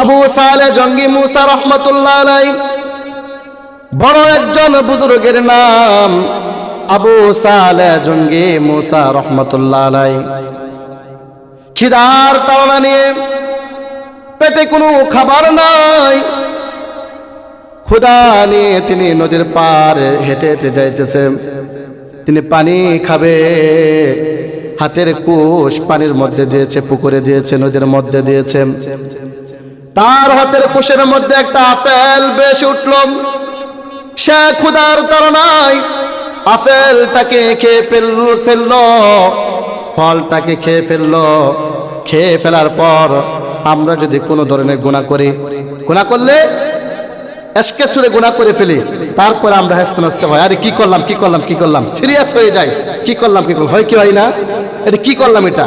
আবু সালে জঙ্গি মুসা রহমতুল্লাহ আলাই, বড় একজন বুজুর্গের নাম আবু সালে জঙ্গি মুসা রহমতুল্লাহ আলাই। খিদার তাড়না নিয়ে পেটে কোনো খাবার নাই। ক্ষুদা নিয়ে তিনি নদীর পার হেঁটে হেঁটে যাইতেছে। তিনি পানি খাবে, হাতের কুশ পানির মধ্যে দিয়েছে, পুকুরে দিয়েছে, নদীর মধ্যে দিয়েছে। তার হাতের কুশের মধ্যে একটা আপেল বেশ উঠল। সে ক্ষুদার তাড়নায় আপেলটাকে খেয়ে ফেল, ফেলল। ফলটাকে খেয়ে ফেলল। খেয়ে ফেলার পর আমরা যদি কোনো ধরনের গুণা করি গুণা করলে এসকে সুরে গুণা করে ফেলি। তারপরে আমরা হাসতে নাচতে হয়। আরে কি করলাম কি করলাম কি করলাম? সিরিয়াস হয়ে যায়। কি করলাম কি করলাম? হয় কি হয় না? এটা কি করলাম এটা?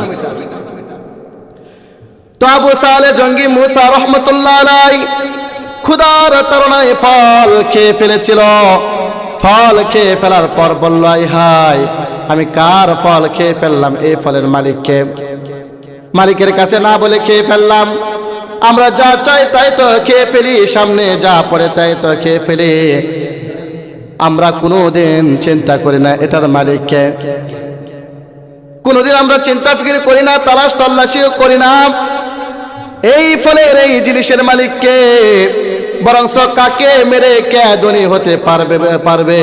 তো আবু সালে জঙ্গি মুসা রহমতুল্লাহ আলাই খুদার তারনায় ফল খেয়ে ফেলেছিল। ফল খেয়ে ফেলার পর বলল হাই আমি কার ফল খেয়ে ফেললাম এই ফলের মালিককে? মালিকের কাছে না বলে খেয়ে ফেললাম। আমরা যা চাই তাই তো খেয়ে ফেলি, সামনে যা পড়ে তাই তো খেয়ে ফেলি। আমরা কোনোদিন চিন্তা করি না এটার মালিককে। কোনোদিন আমরা চিন্তা ফিকির করি না, তালাশ তল্লাশিও করি না। এই ফলের এই জিনিসের মালিককে বরং কাকে মেরে কে ধনী হতে পারবে পারবে?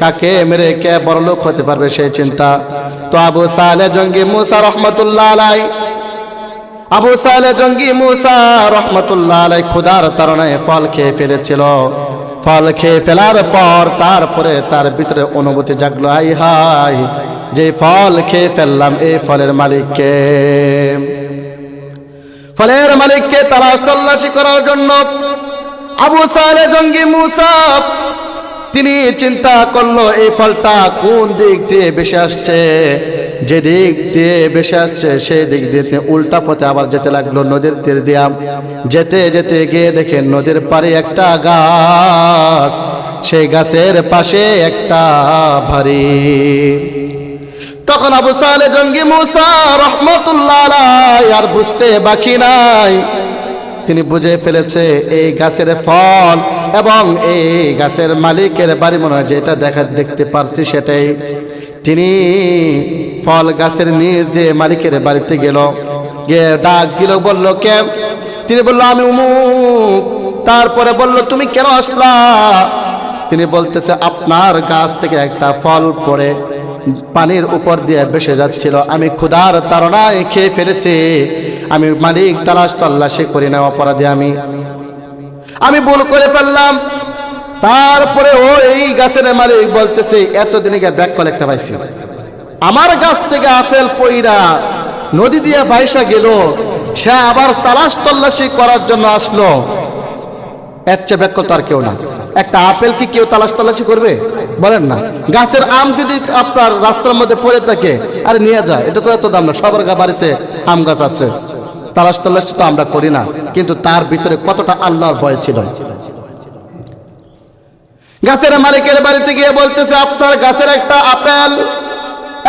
কাকে মেরে কে বড়লোক হতে পারবে সেই চিন্তা? তো আবু সালে জঙ্গি মুসা রহমতুল্লাহ আলাই, আবু সালে জঙ্গি মুসা রহমতুল্লাহ আলাই খুদার তারণায় ফল খেয়ে ফেলেছিল। ফল খেয়ে ফেলার পর তারপরে তার ভিতরে অনুভূতি জাগলো, আই হাই যে ফল খেয়ে ফেললাম, এই ফলের মালিককে। ফলের মালিককে তালাশ তল্লাশি করার জন্য আবু সালে জঙ্গি মুসাফ তিনি চিন্তা করল, এই ফলটা কোন দিক দিয়ে বেশি আসছে? যে দিক দিয়ে বেশি আসছে, সেই দিক দিয়ে উল্টা পথে আবার যেতে লাগল নদীর তীর দিয়া। যেতে যেতে গিয়ে দেখে নদীর পাড়ে একটা গাছ, সেই গাছের পাশে একটা ভারী তখন আবু সালে জঙ্গি মুসা রহমতুল্লাহ আর বুঝতে বাকি নাই। তিনি বুঝে ফেলেছে, এই গাছের ফল এবং এই গাছের মালিকের বাড়ি মনে হয় যেটা দেখা দেখতে পারছি সেটাই। তিনি ফল গাছের নিচ দিয়ে মালিকের বাড়িতে গেল। গিয়ে ডাক দিল, বলল, কে? তিনি বলল, আমি উমুক। তারপরে বলল, তুমি কেন আসলা? তিনি বলতেছে, আপনার গাছ থেকে একটা ফল পড়ে। পানির উপর দিয়ে ভেসে যাচ্ছিল। আমি ক্ষুধার তারণায় খেয়ে ফেলেছে। আমি মালিক তালাশ তল্লাশি করি না, অপরাধী আমি। আমি ভুল করে ফেললাম। তারপরে ও এই গাছের মালিক বলতেছে, এতদিনে গিয়ে ব্যাক কলেক্টটা পাইছি। আমার গাছ থেকে আপেল পইরা নদী দিয়ে ভাইসা গেল। সে আবার তালাশ তল্লাশি করার জন্য আসলো। এর চেয়ে ব্যাক তো আর কেউ না। একটা আপেল কি কেউ তালাশ তালাশি করবে? বলেন না। গাছের আম যদি আপনার রাস্তার মধ্যে পড়ে থাকে, আরে নিয়ে যায় এটা তো এত দাম না, সবার বাড়িতে আম গাছ আছে। তালাশ তালাশ তো আমরা করি না, কিন্তু তার ভিতরে কতটা আল্লাহর ভয় ছিল? গাছের মালিকের বাড়িতে গিয়ে বলতেছে, আপনার গাছের একটা আপেল,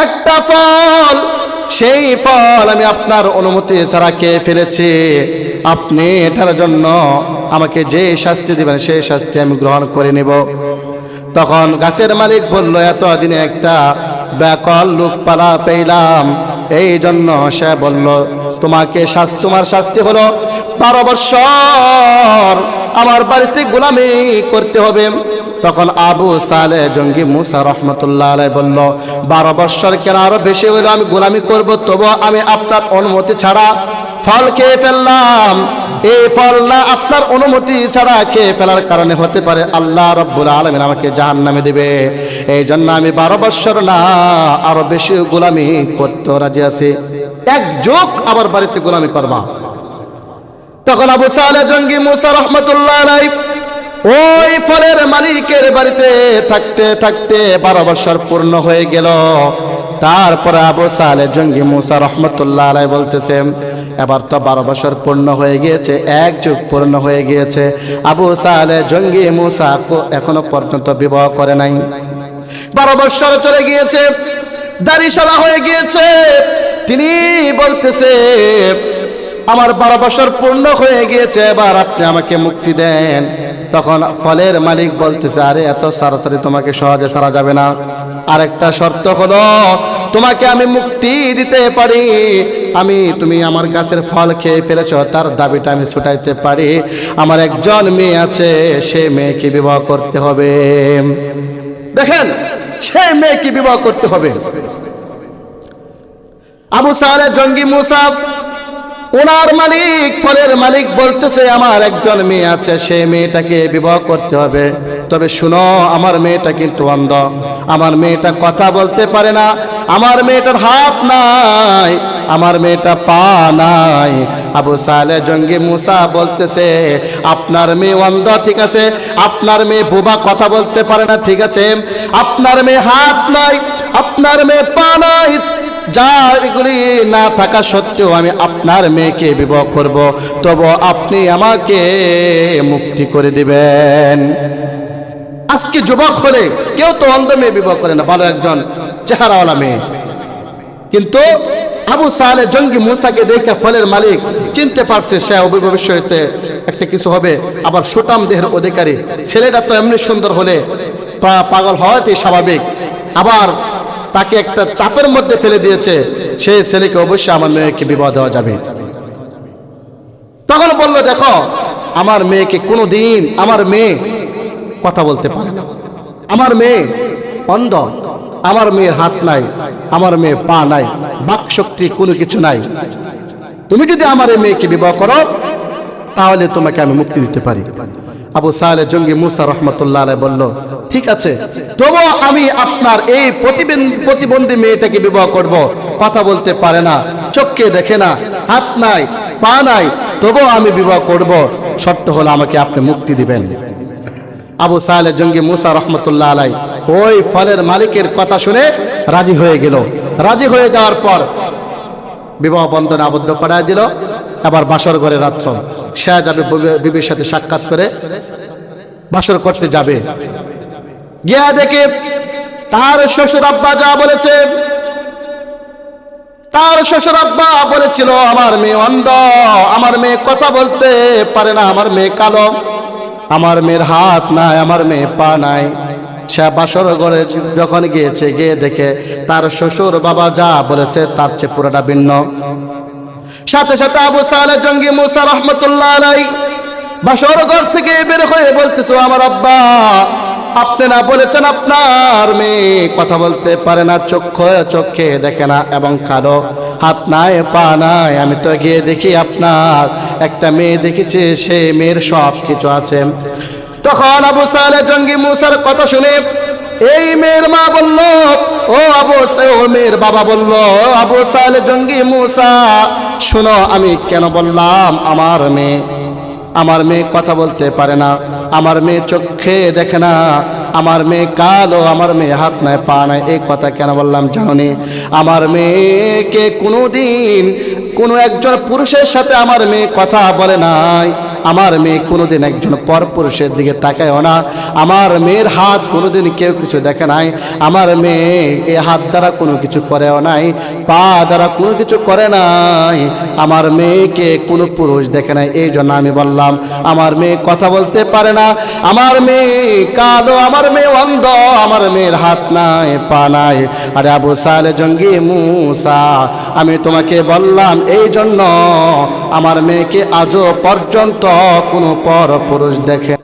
একটা ফল, সেই ফল আমি আপনার অনুমতি ছাড়া খেয়ে ফেলেছি। আপনি এটার জন্য আমাকে যে শাস্তি দেবেন, সেই শাস্তি আমি গ্রহণ করে নেব। তখন গাছের মালিক বলল, এতদিনে একটা ব্যাকল লোকপালা পেলাম। এই জন্য সে বলল, তোমাকে শাস্তি, তোমার শাস্তি হলো বারো বৎসর আমার বাড়িতে গোলামি করতে হবে। তখন আবু সালে জঙ্গি মুসা রহমতুল্লাহ আলাই বলল, বারো বৎসর কেন আরও বেশি হইল? আমি গোলামি করব তবু আমি আপনার অনুমতি ছাড়া ফল খেয়ে ফেললাম। এই ফল না আপনার অনুমতি ছাড়া খেয়ে ফেলার কারণে হতে পারে আল্লাহ রব্বুল আলমিন আমাকে জাহান নামে দেবে। এই জন্য আমি বারো বৎসর না, আরও বেশি গোলামি করতে রাজি আছি। এক যোগ আবার বাড়িতে গোলামি করবা। তখন আবু সালে জঙ্গি মুসা রহমতুল্লাহ আলাই ওই ফলের মালিকের বাড়িতে থাকতে থাকতে বারো বছর পূর্ণ হয়ে গেল। তারপরে আবু সালে জঙ্গি মুসা রহমতুল্লাহ আলাই বলতেছে, এবার তো বারো বছর পূর্ণ হয়ে গিয়েছে, এক যুগ পূর্ণ হয়ে গিয়েছে। আবু সালে জঙ্গি মুসা এখনও পর্যন্ত বিবাহ করে নাই। বারো বছর চলে গিয়েছে, দাড়ি সাদা হয়ে গিয়েছে। তিনি বলতেছে, আমার বারো বছর পূর্ণ হয়ে গিয়েছে, এবার আপনি আমাকে মুক্তি দেন। তখন ফলের মালিক বলতেছে, আরে, এত তাড়াতাড়ি তোমাকে সহজে ছাড়া যাবে না। আরেকটা শর্ত হলো, তোমাকে আমি মুক্তি দিতে পারি। আমি, তুমি আমার গাছের ফল খেয়ে ফেলেছ, তার দাবিটা আমি ছুটাইতে পারি। আমার একজন মেয়ে আছে, সে মেয়েকে বিবাহ করতে হবে। দেখেন, সে মেয়েকে বিবাহ করতে হবে। আবু সালে জঙ্গি মুসাফ ওনার মালিক, ফলের মালিক বলতেছে, আমার একজন মেয়ে আছে, সে মেয়েটাকে বিবাহ করতে হবে। তবে শুনো, আমার মেয়েটা কিন্তু অন্ধ। আমার মেয়েটা কথা বলতে পারে না। আমার মেয়েটার হাত নাই। আমার মেয়েটা পা নাই। আবু সালে জঙ্গি মুসা বলতেছে, আপনার মেয়ে অন্ধ, ঠিক আছে। আপনার মেয়ে বোবা কথা বলতে পারে না, ঠিক আছে। আপনার মেয়ে হাত নাই। আপনার মেয়ে পা নাই। যা এগুলি না থাকা সত্ত্বেও আমি আপনার মেয়েকে বিবাহ করব তবু আপনি আমাকে মুক্তি করে দিবেন। আজকে যুবক হলে কেউ তো অন্ধ মেয়ে বিবাহ করে না, ভালো একজন চেহারাওয়ালা মেয়ে। কিন্তু আবু সালে জঙ্গি মুসাকে দেখে ফলের মালিক চিনতে পারছে সে ভবিষ্যতে একটা কিছু হবে, আবার সুটাম দেহের অধিকারী। ছেলেটা তো এমনি সুন্দর হলে পাগল হওয়াটাই স্বাভাবিক। আবার তাকে একটা চাপের মধ্যে ফেলে দিয়েছে। সেই ছেলেকে অবশ্যই আমার মেয়েকে বিবাহ দেওয়া যাবে। তখন বলল, দেখো, আমার মেয়েকে কোনো দিন আমার মেয়ে কথা বলতে পারে না। আমার মেয়ে অন্ধ, আমার মেয়ের হাত নাই, আমার মেয়ে পা নাই বাক শক্তি কোনো কিছু নাই। তুমি যদি আমার এই মেয়েকে বিবাহ করো, তাহলে তোমাকে আমি মুক্তি দিতে পারি। আবু সাহেল জঙ্গি মুসা রহমতুল্লাহ আলাই বলল, ঠিক আছে তবু আমি আপনার এই প্রতিবন্ধী মেয়েটাকে বিবাহ করব। কথা বলতে পারে না, চোখকে দেখে না, হাত নাই, পা নাই তবু আমি বিবাহ করব। শর্ত হলো আমাকে আপনি মুক্তি দিবেন। আবু সাহেল জঙ্গি মুসা রহমতুল্লাহ আলাই ওই ফলের মালিকের কথা শুনে রাজি হয়ে গেল। রাজি হয়ে যাওয়ার পর বিবাহ বন্ধনে আবদ্ধ করা দিল। আবার বাসর ঘরে রাত্র। সে যাবে বিবির সাথে সাক্ষাৎ করে। বাসর করতে যাবে। গিয়া দেখে তার শ্বশুর আব্বা যা বলেছে, তার শ্বশুর আব্বা বলেছিল, আমার মেয়ে অন্ধ, আমার মেয়ে কথা বলতে পারে না, আমার মেয়ে কালো, আমার মেয়ের হাত নাই, আমার মেয়ে পা নাই। সে বাসর ঘরে যখন গিয়েছে, গিয়ে দেখে তার শ্বশুর বাবা যা বলেছে তার চেয়ে পুরোটা ভিন্ন। সাথে সাথে আবু সালে জঙ্গি মুসা রহমতুল্লাহ আলাই বাসর ঘর থেকে বের হয়ে বলতেছো আমার আব্বা, আপনি না বলেছেন আপনার মেয়ে কথা বলতে পারে না, চক্ষু চক্ষে দেখে না এবং কারও হাত নাই, পা নাই, আমি তো গিয়ে দেখি আপনার, একটা মেয়ে দেখেছি, সে মেয়ের সব কিছু আছে। তখন আবু সালে জঙ্গি মুসার কথা শুনে এই মেয়ের মা বলল, ও আবু ও মেয়ের বাবা বলল "ও আবু সালে জঙ্গি মুসা, শোনো, আমি কেন বললাম আমার মেয়ে? আমার মেয়ে কথা বলতে পারে না, আমার মেয়ে চোখে দেখে না, আমার মেয়ে কালো, আমার মেয়ে হাত নাই, পা নাই, এই কথা কেন বললাম জানি আমার মেয়েকে কোনো দিন কোনো একজন পুরুষের সাথে আমার মেয়ে কথা বলে নাই। আমার মেয়ে কোনোদিন একজন পরপুরুষের দিকে তাকায়ও না। আমার মেয়ের হাত কোনোদিন কেউ কিছু দেখে নাই। আমার মেয়ে এ হাত দ্বারা কোনো কিছু করেও নাই, পা দ্বারা কোনো কিছু করে নাই। আমার মেয়েকে কোনো পুরুষ দেখে নাই, এই জন্য আমি বললাম, আমার মেয়ে কথা বলতে পারে না। আমার মেয়ে কালো, আমার মেয়ে অন্ধ, আমার মেয়ের হাত নাই, পা নাই। আরে আবু সালে জঙ্গি মুসা, আমি তোমাকে বললাম, এই জন্য আমার মেয়েকে আজও পর্যন্ত কোনো পর পুরুষ দেখে